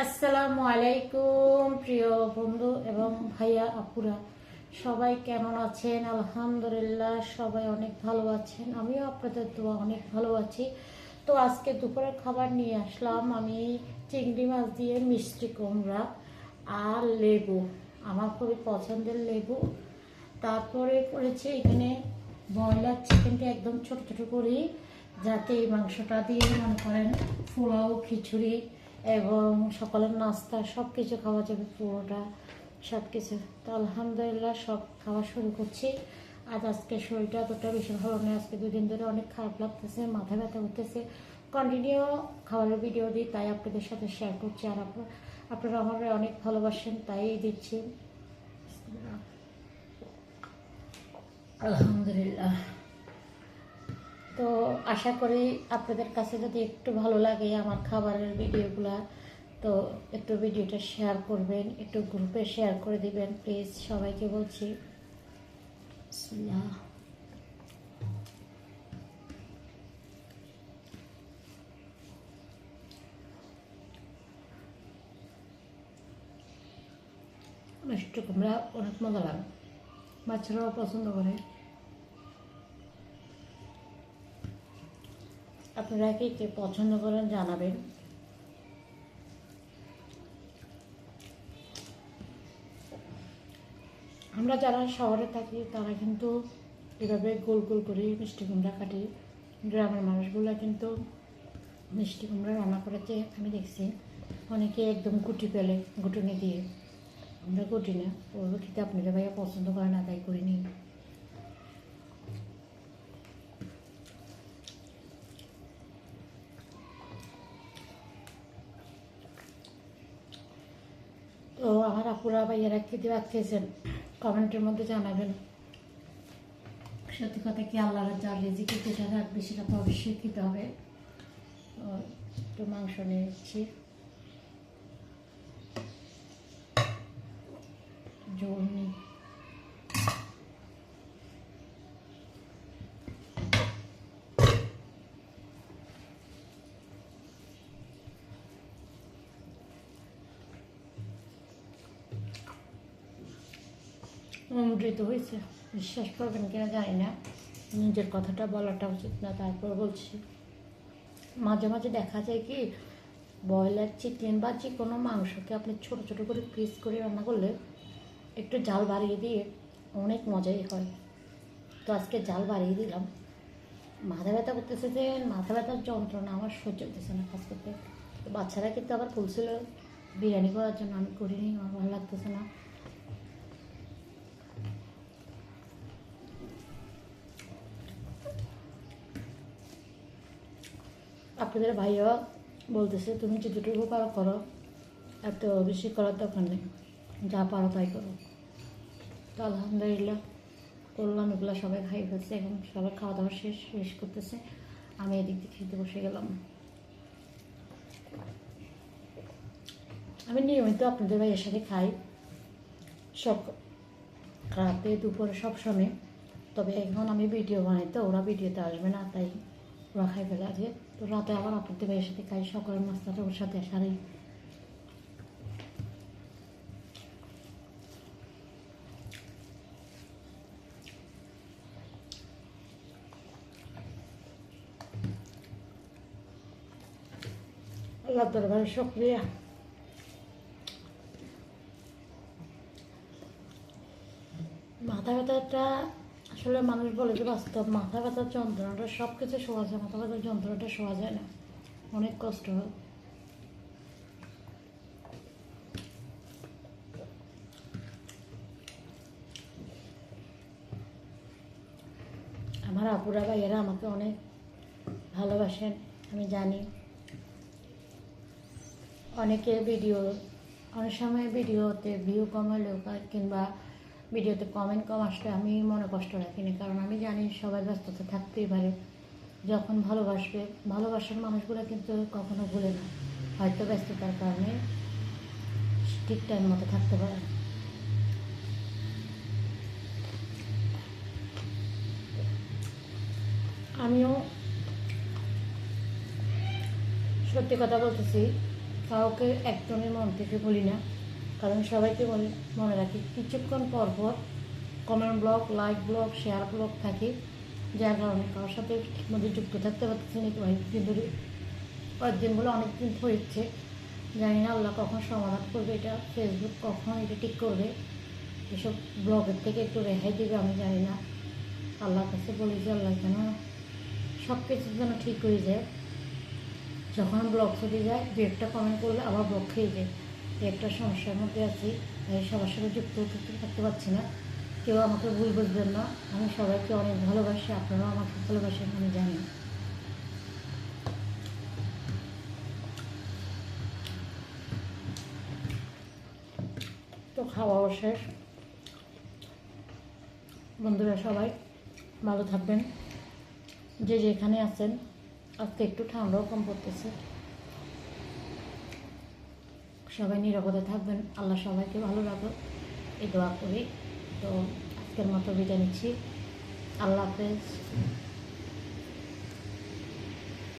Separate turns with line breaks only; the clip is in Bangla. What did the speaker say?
আসসালামু আলাইকুম, প্রিয় বন্ধু এবং ভাইয়া, আপুরা। সবাই কেমন আছেন? আলহামদুলিল্লাহ, সবাই অনেক ভালো আছেন। আমিও আপনাদের দোয়া অনেক ভালো আছি। তো আজকে দুপুরের খাবার নিয়ে আসলাম আমি চিংড়ি মাছ দিয়ে মিষ্টি কুমড়া আর লেবু। আমার খুবই পছন্দের লেবু। তারপরে করেছি এখানে ব্রয়লার চিকেনটা একদম ছোট ছোট করি যাতে এই মাংসটা দিয়ে মনে করেন পোলাও, খিচুড়ি এবং সকালের নাস্তা সব কিছু খাওয়া যাবে পুরোটা সব কিছু তো আলহামদুলিল্লাহ সব খাওয়া শুরু করছি। আজ আজকে শরীরটা অতটা বেশি ভালো নেই আজকে দুদিন ধরে অনেক খারাপ লাগতেছে, মাথা ব্যথা করতেছে। কন্টিনিউ খাবারের ভিডিও দিই, তাই আপনাদের সাথে শেয়ার করছি। আর আপনার আপনারা আমার অনেক ভালোবাসেন, তাই দিচ্ছি। আলহামদুলিল্লাহ। তো আশা করি আপনাদের কাছে যদি একটু ভালো লাগে আমার খাবারের ভিডিওগুলা, তো একটু ভিডিওটা শেয়ার করবেন, একটু গ্রুপে শেয়ার করে দিবেন প্লিজ সবাইকে বলছি। মিষ্টি কুমড়া অনেক মজা লাগে। বাচ্চারাও পছন্দ করে। আপনারা কি কে পছন্দ করেন, জানাবেন। আমরা যারা শহরে থাকি, তারা কিন্তু এভাবে গোল গোল করে মিষ্টি কুমড়া কাটি। গ্রামের মানুষগুলো কিন্তু মিষ্টি কুমড়া রান্না করেছে আমি দেখছি, অনেকে একদম গুটি পেলে গুটুনি দিয়ে। আমরা গুটি না ওগুলো খেতে আপনাদের ভাইয়া পছন্দ করে না, তাই করিনি। তো আমার আপুরা ভাইয়ারা খেতে খেয়েছেন? কমেন্টের মধ্যে জানাবেন। সত্যি কথা কি আল্লাহ যার রেজিকে যেটা রাখবে সেটা তো অবশ্যই খেতে হবে। একটু মাংস নিয়েছি জোর অমৃত হয়েছে। বিশ্বাস করবেন কিনা জানি না। নিজের কথাটা বলাটা উচিত না, তারপর বলছি। মাঝে মাঝে দেখা যায় কি, ব্রয়লার চিকেন বা যে কোনো মাংসকে আপনি ছোট ছোট করে পিস করে রান্না করলে একটু জাল বাড়িয়ে দিয়ে অনেক মজাই হয়। তো আজকে জাল বাড়িয়ে দিলাম। মাথা ব্যথা করতেছে যে, মাথা ব্যথার যন্ত্রণা আমার সহ্য হতেছে না কাজ করতে। বাচ্চারা কিন্তু আবার বলছিল বিরিয়ানি করার জন্য আমি করিনি, আমার ভালো লাগতেছে না। আপনাদের ভাইয়া বলতেছে, তুমি যতটুকু পারো করো, এত বেশি করার দরকার নেই। যা পারো তাই করো। তো আলহামদুলিল্লাহ করলাম, এগুলো সবাই খাই ফেলছে এখন। সবাই খাওয়া দাওয়া শেষ শেষ করতেছে। আমি এদিক দিয়ে খেতে বসে গেলাম। আমি নিয়মিত আপনাদের ভাইয়ের সাথে খাই। সব রাতে, দুপুরে, সব সময়। তবে এখন আমি ভিডিও বানাই তো, ওরা ভিডিওতে আসবে না, তাই ওরা খাই ফেলে আজকে। তো রাতে আবার আপনাদের ভাইয়ের সাথে খাই সকালের নাস্তাটা ওর সাথে সারাই আল্লাহ দরবারে মাথা ব্যথাটা আসলে মানুষ বলে যে বাস্তব মাথা ব্যথার যন্ত্রণাটা সব কিছু শোয়া যায়, মাথা ব্যথার যন্ত্রণাটা শোয়া যায় না। অনেক কষ্ট হয়। আমার আপুরা ভাইয়েরা আমাকে অনেক ভালোবাসেন, আমি জানি। অনেকে ভিডিও, অনেক সময় ভিডিওতে ভিউ কম হলেও কিংবা ভিডিওতে কমেন্ট কম আসলে আমি মনে কষ্ট রাখিনি কারণ আমি জানি সবাই ব্যস্ততা থাকতেই পারে। যখন ভালোবাসবে, ভালোবাসার মানুষগুলো কিন্তু কখনো ভুলে না। হয়তো ব্যস্ততার কারণে ঠিক টাইম মতো থাকতে পারে। না। আমিও সত্যি কথা বলতেছি, কাউকে একজনের মন থেকে বলি না। কারণ সবাইকে মনে রাখি, কিছুক্ষণ পর পর comment blog like blog share blog থাকে, যার কারণে কারোর সাথে ঠিকমতো যুক্ত থাকতে পারতেছি না কয়েকদিন ধরে, কয়েকদিন বলে অনেক দিন হয়েছে জানি না আল্লাহ কখন সমাধান করবে, এটা ফেসবুক কখন এটা ঠিক করবে, এসব ব্লগের থেকে একটু রেহাই দেবে, আমি জানি না। আল্লাহর কাছে বলি যে, আল্লাহ যেন সব কিছু যেন ঠিক হয়ে যায়। যখন ব্লগ চলে যায় দু একটা কমেন্ট করলে আবার ব্লগ খেয়ে যায়। একটা সমস্যার মধ্যে আছি সবার সাথে যুক্ত থাকতে পারছি না। কেউ আমাকে ভুল বুঝবেন না। আমি সবাইকে অনেক ভালোবাসি, আপনারাও আমাকে ভালোবাসেন, আমি জানি। তো খাওয়াও শেষ। বন্ধুরা সবাই ভালো থাকবেন। যে যেখানে আছেন, আজকে একটু ঠান্ডাও কম পড়তেছে। সবাই নিরাপদে থাকবেন। আল্লাহ সবাইকে ভালো রাখো এই দোয়া করি। তো আজকের মতো বিদায় নিচ্ছি। আল্লাহ হাফেজ।